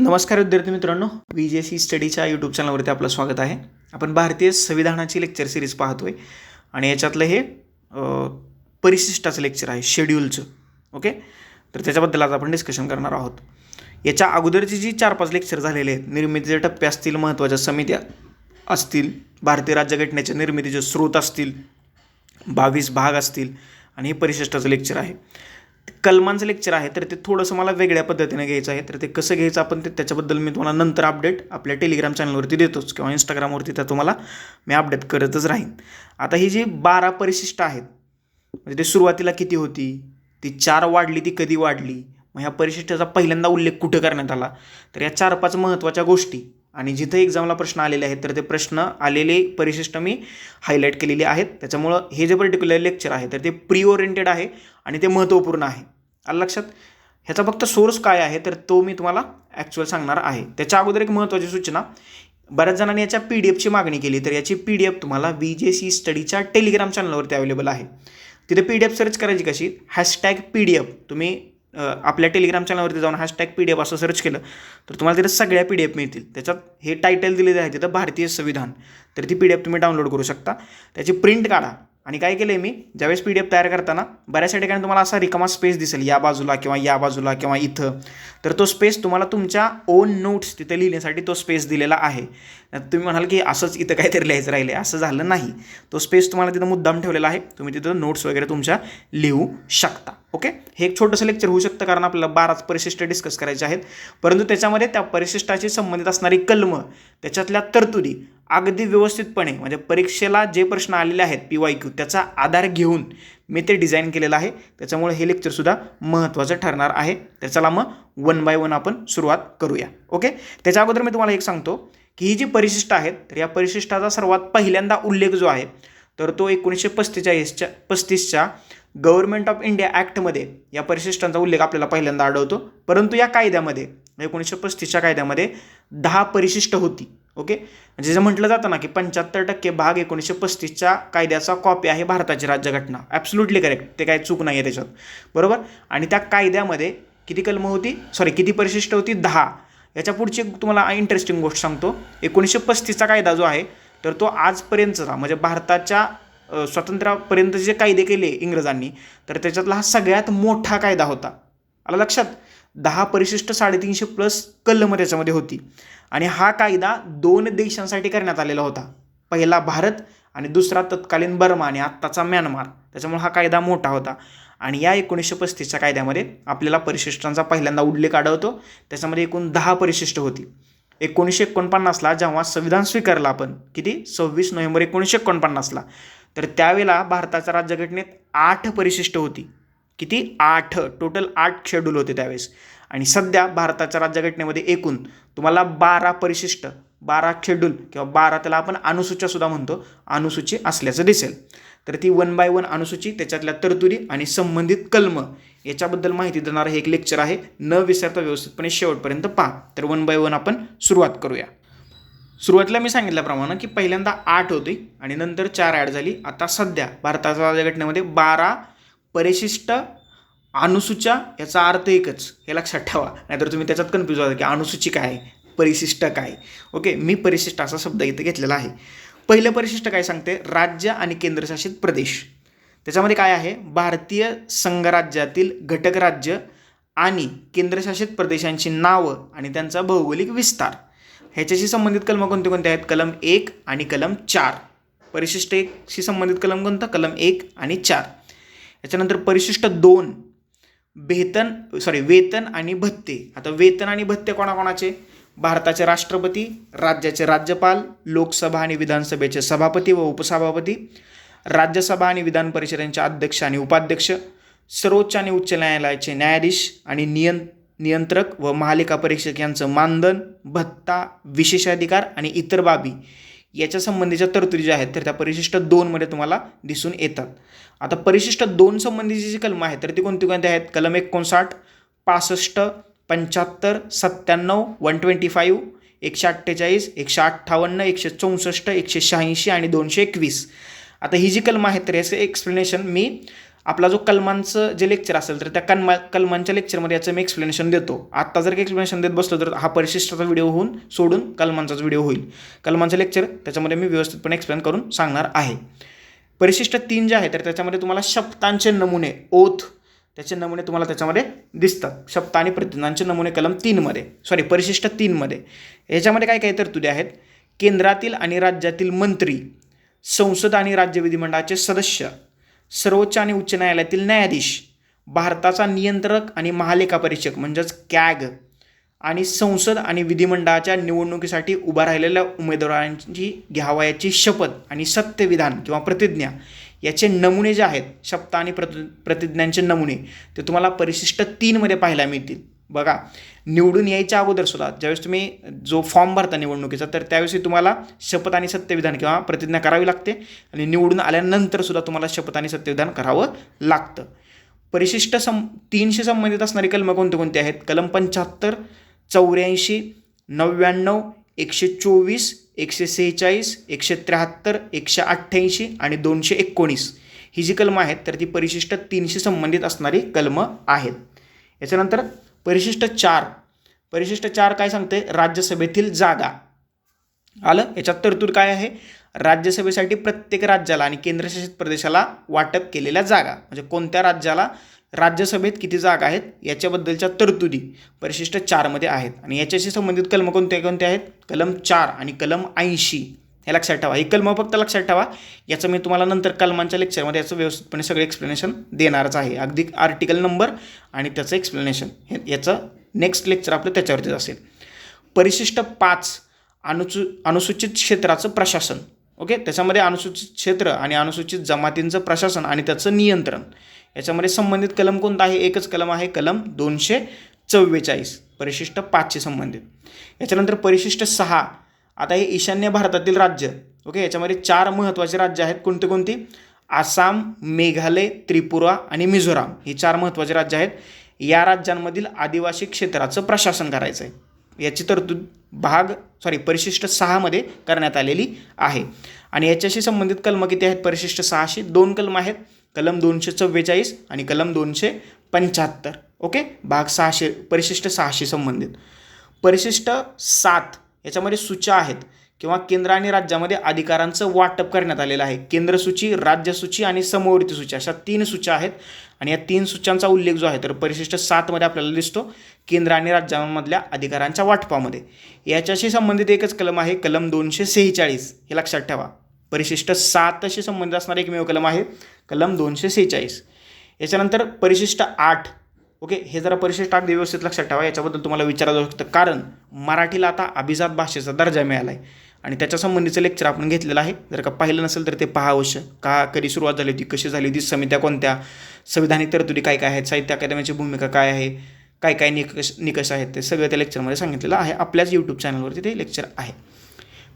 नमस्कार विद्यार्थी मित्रांनो व्ही जे सी स्टडीच्या यूट्यूब चॅनलवरती आपलं स्वागत आहे. आपण भारतीय संविधानाची लेक्चर सिरीज पाहतोय आणि याच्यातलं हे परिशिष्टाचं लेक्चर आहे शेड्यूलचं ओके तर त्याच्याबद्दल आज आपण डिस्कशन करणार आहोत. याच्या अगोदरची जी चार पाच लेक्चर झालेले आहेत निर्मितीचे टप्पे असतील महत्त्वाच्या समित्या असतील भारतीय राज्यघटनेच्या निर्मितीचे स्रोत असतील बावीस भाग असतील आणि हे परिशिष्टाचं लेक्चर आहे. कलमांचं लेक्चर आहे तर ते थोडंसं मला वेगळ्या पद्धतीने घ्यायचं आहे. तर ते कसं घ्यायचं आपण ते त्याच्याबद्दल मी तुम्हाला नंतर अपडेट आपल्या टेलिग्राम चॅनलवरती देतोच किंवा इंस्टाग्रामवरती त्या तुम्हाला मी अपडेट करतच राहीन. आता ही जी बारा परिशिष्ट आहेत म्हणजे ते सुरुवातीला किती होती ती चार वाढली ती कधी वाढली मग ह्या परिशिष्टाचा पहिल्यांदा उल्लेख कुठं करण्यात आला? तर या चार पाच महत्त्वाच्या गोष्टी आणि जिथं एक्झामला प्रश्न आलेले आहेत तर ते प्रश्न आलेले परिशिष्ट मी हायलाईट केलेले आहेत. त्याच्यामुळं हे जे पर्टिक्युलर लेक्चर आहे तर ते प्री ओरिएंटेड आहे आणि ते महत्त्वपूर्ण आहे. आलं लक्षात? ह्याचा फक्त सोर्स काय आहे तर तो मी तुम्हाला ॲक्च्युअल सांगणार आहे. त्याच्या अगोदर एक महत्त्वाची सूचना. बऱ्याच जणांनी याच्या पी डी एफची मागणी केली तर याची पी डी एफ तुम्हाला व्ही जे सी स्टडीच्या टेलिग्राम चॅनलवरती अवेलेबल आहे. तिथे पी डी एफ सर्च करायची कशी? हॅशटॅग पी डी एफ तुम्ही आपल्या टेलिग्राम चॅनलवरती जाऊन हॅशटॅग पी डी एफ असं सर्च केलं तर तुम्हाला तिथे सगळ्या पी डी एफ मिळतील. त्याच्यात हे टायटल दिलेले आहे तिथं भारतीय संविधान. तर ती पी डी एफ तुम्ही डाउनलोड करू शकता. त्याची प्रिंट काढा. आणि काय केलं आहे मी? ज्यावेळेस पी डी एफ तयार करताना बऱ्याचशा ठिकाणी तुम्हाला असा रिकामा स्पेस दिसेल या बाजूला किंवा या बाजूला किंवा इथं. तर तो स्पेस तुम्हाला तुमच्या ओन नोट्स तिथे लिहिण्यासाठी तो स्पेस दिलेला आहे. तुम्ही म्हणाल की असंच इथं काहीतरी लिहायचं राहिले असं झालं नाही. तो स्पेस तुम्हाला तिथं मुद्दाम ठेवलेला आहे. तुम्ही तिथं नोट्स वगैरे तुमच्या लिहू शकता ओके हे एक छोटंसं लेक्चर होऊ शकतं कारण आपल्याला बाराच परिशिष्ट डिस्कस करायचे आहेत. परंतु त्याच्यामध्ये त्या परिशिष्टाशी संबंधित असणारी कलमं त्याच्यातल्या तरतुदी अगदी व्यवस्थितपणे म्हणजे परीक्षेला जे प्रश्न आलेले आहेत पी वाय क्यू त्याचा आधार घेऊन मी ते डिझाईन केलेलं आहे. त्याच्यामुळे हे लेक्चरसुद्धा महत्त्वाचं ठरणार आहे. तर चला मग वन बाय वन आपण सुरुवात करूया. ओके त्याच्या अगोदर मी तुम्हाला एक सांगतो की ही जी परिशिष्ट आहेत तर या परिशिष्टाचा सर्वात पहिल्यांदा उल्लेख जो आहे तर तो एकोणीसशे पस्तेचाळीसच्या पस्तीसच्या गव्हर्नमेंट ऑफ इंडिया ॲक्टमध्ये या परिशिष्टांचा उल्लेख आपल्याला पहिल्यांदा आढळतो. परंतु या कायद्यामध्ये एकोणीसशे पस्तीसच्या कायद्यामध्ये दहा परिशिष्ट होती. ओके? म्हणजे जे म्हटलं जातं ना की पंच्याहत्तर टक्के भाग एकोणीसशे पस्तीसच्या कायद्याचा कॉपी आहे भारताची राज्यघटना. ॲब्सुल्युटली करेक्ट ते काय चूक नाही आहे त्याच्यात. बरोबर? आणि त्या कायद्यामध्ये किती कलमं होती? सॉरी किती परिशिष्ट होती? दहा. याच्या पुढची तुम्हाला इंटरेस्टिंग गोष्ट सांगतो. एकोणीसशे पस्तीसचा कायदा जो आहे तर तो आजपर्यंतचा म्हणजे भारताच्या स्वातंत्र्यापर्यंत जे कायदे केले इंग्रजांनी तर त्याच्यातला हा सगळ्यात मोठा कायदा होता. आला लक्षात? दहा परिशिष्ट साडेतीनशे प्लस कलमं त्याच्यामध्ये होती. आणि हा कायदा दोन देशांसाठी करण्यात आलेला होता. पहिला भारत आणि दुसरा तत्कालीन बर्मा आणि आत्ताचा म्यानमार. त्याच्यामुळे हा कायदा मोठा होता. आणि या एकोणीसशे पस्तीसच्या कायद्यामध्ये आपल्याला परिशिष्टांचा पहिल्यांदा उल्लेख आढळतो. त्याच्यामध्ये एकूण दहा परिशिष्ट होती. एकोणीसशे एकोणपन्नासला जेव्हा संविधान स्वीकारलं आपण किती? सव्वीस नोव्हेंबर एकोणीसशे एकोणपन्नासला. तर त्यावेळेला भारताच्या राज्यघटनेत आठ परिशिष्ट होती. किती? आठ. टोटल आठ शेड्यूल होते त्यावेळेस. आणि सध्या भारताच्या राज्यघटनेमध्ये एकूण तुम्हाला बारा परिशिष्ट बारा शेड्यूल किंवा बारा त्याला आपण अनुसूच्यासुद्धा म्हणतो अनुसूची असल्याचं दिसेल. तर ती वन बाय वन अनुसूची त्याच्यातल्या तरतुदी आणि संबंधित कलम याच्याबद्दल माहिती देणारं हे एक लेक्चर आहे. न विसरता व्यवस्थितपणे शेवटपर्यंत पहा. तर वन बाय वन आपण सुरुवात करूया. सुरुवातीला मी सांगितल्याप्रमाणे की पहिल्यांदा आठ होती आणि नंतर चार ॲड झाली. आता सध्या भारताच्या राज्यघटनेमध्ये बारा परिशिष्ट अनुसूचा याचा अर्थ एकच. हे लक्षात ठेवा. नाहीतर तुम्ही त्याच्यात कन्फ्यूज होता की अनुसूची काय? परिशिष्ट काय? ओके मी परिशिष्ट असा शब्द इथे घेतलेला आहे. पहिलं परिशिष्ट काय सांगते? राज्य आणि केंद्रशासित प्रदेश. त्याच्यामध्ये काय आहे? भारतीय संघराज्यातील घटक राज्य आणि केंद्रशासित प्रदेशांची नावं आणि त्यांचा भौगोलिक विस्तार. ह्याच्याशी संबंधित कलम कोणते कोणते आहेत? कलम एक आणि कलम चार. परिशिष्ट एकशी संबंधित कलम कोणतं? कलम एक आणि चार. याच्यानंतर परिशिष्ट दोन वेतन सॉरी वेतन आणि भत्ते. आता वेतन आणि भत्ते कोणाकोणाचे? भारताचे राष्ट्रपती राज्याचे राज्यपाल लोकसभा आणि विधानसभेचे सभापती व उपसभापती राज्यसभा आणि विधान परिषदेचे अध्यक्ष आणि उपाध्यक्ष सर्वोच्च आणि उच्च न्यायालयाचे न्यायाधीश आणि नियं नियंत्रक व महालेखा परीक्षक यांचं मानधन भत्ता विशेषाधिकार आणि इतर बाबी. याच्या संबंधीच्या तरतुदी ज्या आहेत तर त्या परिशिष्ट दोनमध्ये तुम्हाला दिसून येतात. आता परिशिष्ट दोन संबंधीची जी कलम आहेत तर ती कोणती कोणती आहेत? कलम एकोणसाठ पासष्ट पंच्याहत्तर सत्त्याण्णव वन ट्वेंटी फाईव्ह एकशे अठ्ठेचाळीस एकशे अठ्ठावन्न एकशे चौसष्ट एकशे शहाऐंशी आणि दोनशे एकवीस. आता ही जी कलम आहेत तर याचं एक्सप्लेनेशन मी आपला जो कलमांचं जे लेक्चर असेल तर त्या कलमा कलमांच्या लेक्चरमध्ये याचं मी एक्सप्लेनेशन देतो. आत्ता जर काही एक्सप्लेनेशन देत बसलो तर हा परिशिष्टाचा व्हिडिओ होऊन सोडून कलमांचाच व्हिडिओ होईल. कलमांचं लेक्चर त्याच्यामध्ये मी व्यवस्थितपणे एक्सप्लेन करून सांगणार आहे. परिशिष्ट तीन जे आहे तर त्याच्यामध्ये तुम्हाला शब्दांचे नमुने ओथ त्याचे नमुने तुम्हाला त्याच्यामध्ये दिसतात. शब्द आणि प्रतिज्ञांचे नमुने कलम तीनमध्ये सॉरी परिशिष्ट तीनमध्ये. याच्यामध्ये काय काय तरतुदी आहेत? केंद्रातील आणि राज्यातील मंत्री संसद आणि राज्य विधिमंडळाचे सदस्य सर्वोच्च आणि उच्च न्यायालयातील न्यायाधीश भारताचा नियंत्रक आणि महालेखा परीक्षक म्हणजेच कॅग आणि संसद आणि विधिमंडळाच्या निवडणुकीसाठी उभा राहिलेल्या उमेदवारांची घ्यावयाची शपथ आणि सत्यविधान किंवा प्रतिज्ञा याचे नमुने जे आहेत शपथ आणि प्रति प्रतिज्ञांचे नमुने ते तुम्हाला परिशिष्ट तीनमध्ये पाहायला मिळतील. बघा निवडून यायच्या अगोदर सुद्धा ज्यावेळेस तुम्ही जो फॉर्म भरता निवडणुकीचा तर त्यावेळी तुम्हाला शपथ आणि सत्यविधान किंवा प्रतिज्ञा करावी लागते आणि निवडून आल्यानंतर सुद्धा तुम्हाला शपथ आणि सत्यविधान करावं लागतं. परिशिष्ट सं तीनशे संबंधित असणारी कलमं कोणते कोणते आहेत? कलम पंच्याहत्तर चौऱ्याऐंशी नव्याण्णव एकशे चोवीस एकशे सेहेचाळीस एकशे त्र्याहत्तर एकशे अठ्ठ्याऐंशी आणि दोनशे एकोणीस. ही जी कलमं आहेत तर ती परिशिष्ट तीनशे संबंधित असणारी कलमं आहेत. याच्यानंतर परिशिष्ट चार. परिशिष्ट चार काय सांगते? राज्यसभेतील जागा. आलं? याच्यात तरतूद काय आहे? राज्यसभेसाठी प्रत्येक राज्याला आणि केंद्रशासित प्रदेशाला वाटप केलेल्या जागा. म्हणजे कोणत्या राज्याला? राज्यसभेत किती जागा आहेत? याच्याबद्दलच्या तरतुदी परिशिष्ट चारमध्ये आहेत. आणि याच्याशी संबंधित कलम कोणते कोणते आहेत? कलम चार आणि कलम ऐंशी. हे लक्षात ठेवा. ही कलम फक्त लक्षात ठेवा. याचं मी तुम्हाला नंतर कलमांच्या लेक्चरमध्ये याचं व्यवस्थितपणे सगळं एक्सप्लेनेशन देणारच आहे. अगदी आर्टिकल नंबर आणि त्याचं एक्सप्लेनेशन हे याचं नेक्स्ट लेक्चर आपलं त्याच्यावरतीच असेल. परिशिष्ट पाच अनुसू अनुसूचित क्षेत्राचं प्रशासन. ओके? त्याच्यामध्ये अनुसूचित क्षेत्र आणि अनुसूचित जमातींचं प्रशासन आणि त्याचं नियंत्रण. याच्यामध्ये संबंधित कलम कोणता आहे? एकच कलम आहे. कलम दोनशे चव्वेचाळीस. परिशिष्ट पाचशे संबंधित. याच्यानंतर परिशिष्ट सहा. आता हे ईशान्य भारतातील राज्य ओके याच्यामध्ये चार महत्त्वाचे राज्य आहेत. कोणती कोणती? आसाम मेघालय त्रिपुरा आणि मिझोराम. ही चार महत्त्वाची राज्य आहेत. या राज्यांमधील आदिवासी क्षेत्राचं प्रशासन करायचं आहे याची तरतूद भाग सॉरी परिशिष्ट सहामध्ये करण्यात आलेली आहे. आणि याच्याशी संबंधित कलम किती आहेत? परिशिष्ट सहाशे दोन कलम आहेत. कलम दोनशे चव्वेचाळीस आणि कलम दोनशे पंच्याहत्तर. ओके? भाग सहाशे परिशिष्ट सहाशे संबंधित. परिशिष्ट सात याच्यामध्ये सूच्या आहेत किंवा केंद्र आणि राज्यामध्ये अधिकारांचं वाटप करण्यात आलेलं आहे. केंद्र सूची आणि समवर्ती सूची अशा तीन सूच्या आहेत. आणि या तीन सूच्यांचा उल्लेख जो आहे तर परिशिष्ट सातमध्ये आपल्याला दिसतो केंद्र आणि राज्यांमधल्या अधिकारांच्या वाटपामध्ये. याच्याशी संबंधित एकच कलम आहे कलम दोनशे सेहेचाळीस. हे लक्षात ठेवा. परिशिष्ट सातशी संबंधित असणारा एकमेव कलम आहे कलम दोनशे सेहेचाळीस. याच्यानंतर परिशिष्ट आठ. ओके हे जरा परिशिष्ट अगदी व्यवस्थित लक्षात ठेवा याच्याबद्दल तुम्हाला विचारलं जाऊ शकतं कारण मराठीला आता अभिजात भाषेचा दर्जा मिळाला आहे आणि त्याच्या संबंधीचं लेक्चर आपण घेतलेलं आहे. जर का पाहिलं नसेल तर ते पहा अवश्य. का कधी सुरुवात झाली होती कशी झाली होती समित्या कोणत्या? संविधानिक तरतुदी काय काय आहेत? साहित्य अकादमीची भूमिका काय आहे? काय काय निकष निकष आहेत? ते सगळं त्या लेक्चरमध्ये सांगितलेलं आहे. आपल्याच यूट्यूब चॅनलवरती ते लेक्चर आहे.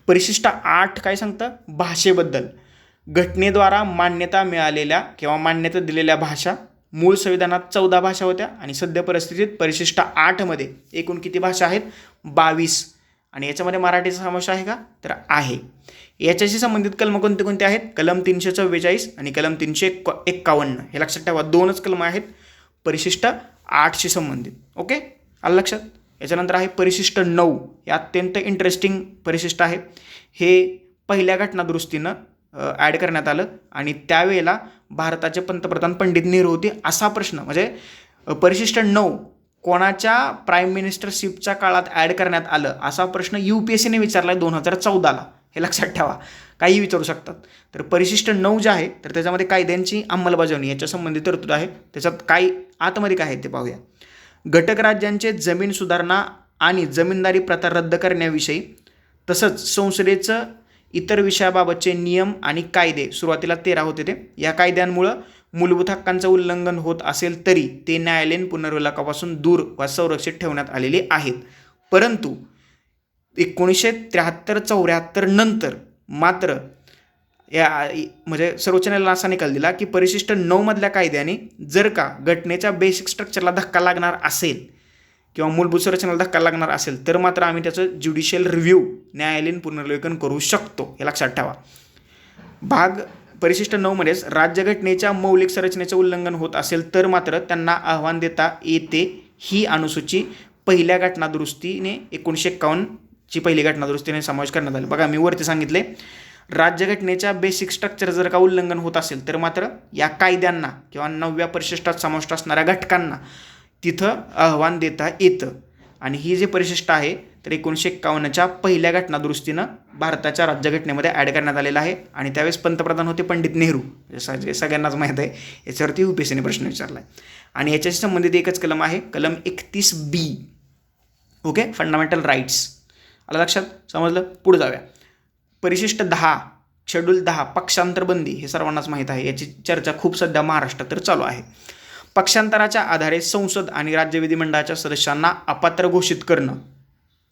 परिशिष्ट आठ काय सांगतं? भाषेबद्दल. घटनेद्वारा मान्यता मिळालेल्या किंवा मान्यता दिलेल्या भाषा मूळ संविधानात चौदा भाषा होत्या आणि सध्या परिस्थितीत परिशिष्ट आठमध्ये एकूण किती भाषा आहेत? बावीस. आणि याच्यामध्ये मराठीचा समावेश आहे का? तर आहे. याच्याशी संबंधित कलम कोणते कोणते आहेत? कलम तीनशे चव्वेचाळीस आणि कलम तीनशे एक एक्कावन्न. हे लक्षात ठेवा दोनच कलम आहेत. परिशिष्ट आठशी संबंधित. ओके? आलं लक्षात? याच्यानंतर आहे परिशिष्ट नऊ. हे अत्यंत इंटरेस्टिंग परिशिष्ट आहे. हे पहिल्या घटनादुरुस्तीनं ॲड करण्यात आलं आणि त्यावेळेला भारताचे पंतप्रधान पंडित नेहरू होते असा प्रश्न. म्हणजे परिशिष्ट नऊ कोणाच्या प्राईम मिनिस्टरशिपच्या काळात ॲड करण्यात आलं असा प्रश्न यू पी एस सीने विचारला आहे दोन हजार चौदाला. हे लक्षात ठेवा. काही विचारू शकतात. तर परिशिष्ट नऊ जे आहे तर त्याच्यामध्ये कायद्यांची अंमलबजावणी याच्या संबंधित तरतूद आहे. त्याच्यात काय आतमध्ये काय आहे ते पाहूया. घटक राज्यांचे जमीन सुधारणा आणि जमीनदारी प्रथा रद्द करण्याविषयी तसंच संसदेचं इतर विषयाबाबतचे नियम आणि कायदे सुरुवातीला तेरा होते ते. या कायद्यांमुळं मूलभूत हक्कांचं उल्लंघन होत असेल तरी ते न्यायालयीन पुनर्विलकापासून दूर वा संरक्षित ठेवण्यात आलेले आहेत. परंतु एकोणीसशे त्र्याहत्तर चौऱ्याहत्तर नंतर मात्र या म्हणजे सर्वोच्च न्यायालयानं असा निकाल दिला की परिशिष्ट नऊमधल्या कायद्याने जर का घटनेच्या बेसिक स्ट्रक्चरला धक्का लागणार असेल किंवा मूलभूत संरचनेला धक्का लागणार असेल तर मात्र आम्ही त्याचं ज्युडिशियल रिव्ह्यू न्यायालयीन पुनर्लेखन करू शकतो हे लक्षात ठेवा. भाग परिशिष्ट नऊमध्येच राज्यघटनेच्या मौलिक संरचनेचं उल्लंघन होत असेल तर मात्र त्यांना आव्हान देता येते ही अनुसूची पहिल्या घटनादुरुस्तीने एकोणीसशे एक्कावन्नची पहिली घटनादुरुस्तीने समावेश करण्यात आला. बघा मी वरती सांगितले. राज्यघटनेच्या बेसिक स्ट्रक्चर जर का उल्लंघन होत असेल तर मात्र या कायद्यांना किंवा नवव्या परिशिष्टात समाविष्ट असणाऱ्या घटकांना तिथं आव्हान देता येतं. आणि ही जे परिशिष्ट आहे तर एकोणीसशे एक्कावन्नच्या पहिल्या घटनादुरुस्तीनं भारताच्या राज्यघटनेमध्ये ॲड करण्यात आलेलं आहे. आणि त्यावेळेस पंतप्रधान होते पंडित नेहरू. जे सगळ्यांनाच माहीत आहे. याच्यावरती यू पी एस सीने प्रश्न विचारला आहे आणि याच्याशी संबंधित एकच कलम आहे. कलम एकतीस बी ओके फंडामेंटल राईट्स आला लक्षात? समजलं? पुढे जाऊया. परिशिष्ट दहा शेड्यूल दहा पक्षांतरबंदी हे सर्वांनाच माहीत आहे. याची चर्चा खूप सध्या महाराष्ट्रात तर चालू आहे. पक्षांतराच्या आधारे संसद आणि राज्य विधिमंडळाच्या सदस्यांना अपात्र घोषित करणं.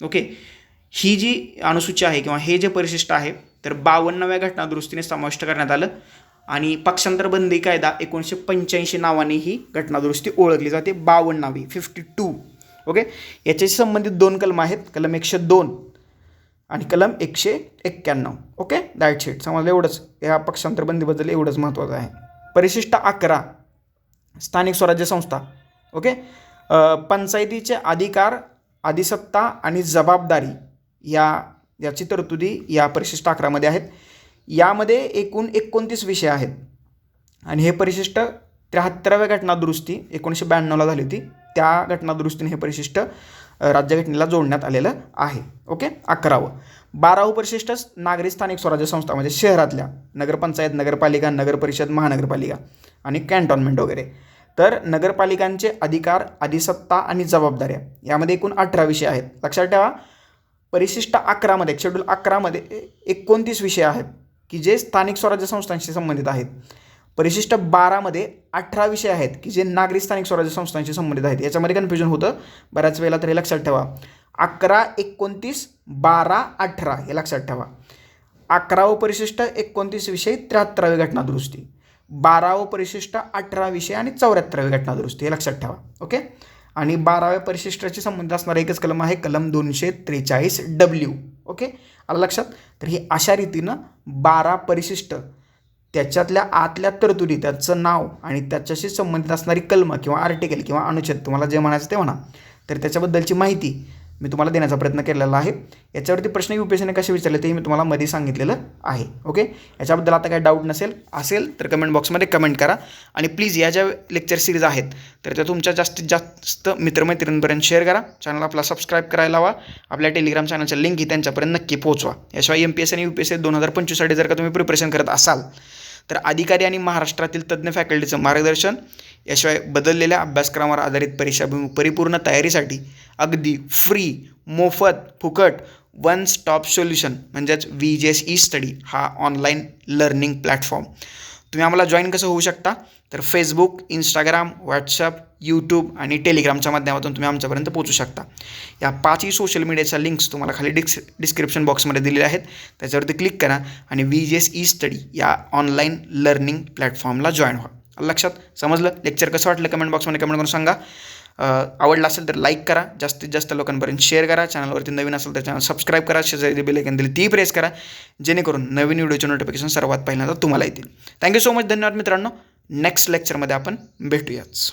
ओके? ही जी अनुसूची आहे किंवा हे जे परिशिष्ट आहे तर बावन्नव्या घटनादुरुस्तीने समाविष्ट करण्यात आलं. आणि पक्षांतर बंदी कायदा एकोणीसशे पंच्याऐंशी नावाने ही घटनादुरुस्ती ओळखली जाते. बावन्नावी फिफ्टी टू ओके? याच्याशी संबंधित दोन कलम आहेत. कलम एकशे दोन आणि कलम एकशे एक्क्याण्णव. ओके? दॅट शीट समजलं एवढंच. या पक्षांतर बंदीबद्दल एवढंच महत्त्वाचं आहे. परिशिष्ट अकरा. स्थानिक स्वराज्य संस्था ओके? पंचायतीचे अधिकार अधिसत्ता आणि जबाबदारी या याची तरतुदी या परिशिष्ट अकरामध्ये आहेत. यामध्ये एकूण एकोणतीस विषय आहेत. आणि हे परिशिष्ट त्र्याहत्तराव्या घटनादुरुस्ती एकोणीसशे ब्याण्णवला झाली होती. त्या घटनादुरुस्तीने हे परिशिष्ट राज्यघटनेला जोडण्यात आलेलं आहे. ओके? अकरावं. बारा परिशिष्ट नागरी स्थानिक स्वराज्य संस्था म्हणजे शहरातल्या नगरपंचायत नगरपालिका नगरपरिषद महानगरपालिका आणि कॅन्टॉनमेंट वगैरे. तर नगरपालिकांचे अधिकार अधिसत्ता आणि जबाबदाऱ्या यामध्ये एकूण अठरा विषय आहेत. लक्षात ठेवा परिशिष्ट अकरामध्ये शेड्यूल अकरामध्ये एकोणतीस विषय आहेत की जे स्थानिक स्वराज्य संस्थांशी संबंधित आहेत. परिशिष्ट बारामध्ये अठरा विषय आहेत की जे नागरी स्थानिक स्वराज्य संस्थांशी संबंधित आहेत. याच्यामध्ये कन्फ्युजन होतं. बऱ्याच वेळेला तरी लक्षात ठेवा. अकरा एकोणतीस बारा अठरा हे लक्षात ठेवा. अकरावं परिशिष्ट एकोणतीस विषय त्र्याहत्तरावी घटनादुरुस्ती. बारावं परिशिष्ट अठरा विषय आणि चौऱ्याहत्तरावी घटनादुरुस्ती हे लक्षात ठेवा. ओके? आणि बाराव्या परिशिष्टाशी संबंध असणारा एकच कलम आहे कलम दोनशे त्रेचाळीस डब्ल्यू ओके? आलं लक्षात? तर हे अशा रीतीनं बारा परिशिष्ट त्याच्यातल्या आतल्या तरतुदी त्याचं नाव आणि त्याच्याशी संबंधित असणारी कलमं किंवा आर्टिकल किंवा अनुच्छेद तुम्हाला जे म्हणायचं ते म्हणा. तर त्याच्याबद्दलची माहिती मी तुम्हाला देण्याचा प्रयत्न केलेला आहे. याच्यावरती प्रश्न यू पी एस सीने कसे विचारले तेही मी तुम्हाला मध्ये सांगितलेलं आहे. ओके याच्याबद्दल आता काय डाऊट नसेल असेल तर कमेंट बॉक्समध्ये कमेंट करा. आणि प्लीज या ज्या लेक्चर सिरीज आहेत तर त्या तुमच्या जास्तीत जास्त मित्रमैत्रिणींपर्यंत शेअर करा. चॅनल आपला सबस्क्राईब करायला हवा आपल्या टेलिग्राम चॅनलच्या लिंक ही त्यांच्यापर्यंत नक्की पोहोचवा. याशिवाय एम पी एस आणि यू पी एस सी दोन हजार पंचवीससाठी जर का तुम्ही प्रिपरेशन करत असाल तर अधिकारी आणि महाराष्ट्रातील तज्ज्ञ फॅकल्टीचं मार्गदर्शन याशिवाय बदललेल्या अभ्यासक्रमावर आधारित परीक्षाभिमुख परिपूर्ण तयारीसाठी अगदी फ्री मोफत फुकट वन स्टॉप सोल्युशन म्हणजेच V G S E study हा ऑनलाईन लर्निंग प्लॅटफॉर्म तुम्ही आम्हाला जॉईन कसं होऊ शकता? तर फेसबुक इंस्टाग्राम व्हॉट्सअप यूट्यूब आणि टेलिग्रामच्या माध्यमातून तुम्ही आमच्यापर्यंत पोहोचू शकता. या पाचही सोशल मीडियाच्या लिंक्स तुम्हाला खाली डिस्क डिस्क्रिप्शन बॉक्समध्ये दिलेल्या आहेत. त्याच्यावरती क्लिक करा आणि V G S E study या ऑनलाईन लर्निंग प्लॅटफॉर्मला जॉईन व्हा. लक्षात समजलं? लेक्चर कसं वाटलं कमेंट बॉक्समध्ये कमेंट करून सांगा. आवडला आवडलं असेल तर लाईक करा. जास्तीत जास्त लोकांपर्यंत शेअर करा. चॅनलवरती नवीन असेल तर चॅनल सबस्क्राईब करा. शेजारी बिल आयकॉन दिली ती प्रेस करा. जेणेकरून नवीन व्हिडिओचे नोटिफिकेशन सर्वात पहिल्यांदा तुम्हाला येतील. थँक्यू सो मच धन्यवाद मित्रांनो. नेक्स्ट लेक्चरमध्ये आपण भेटूयाच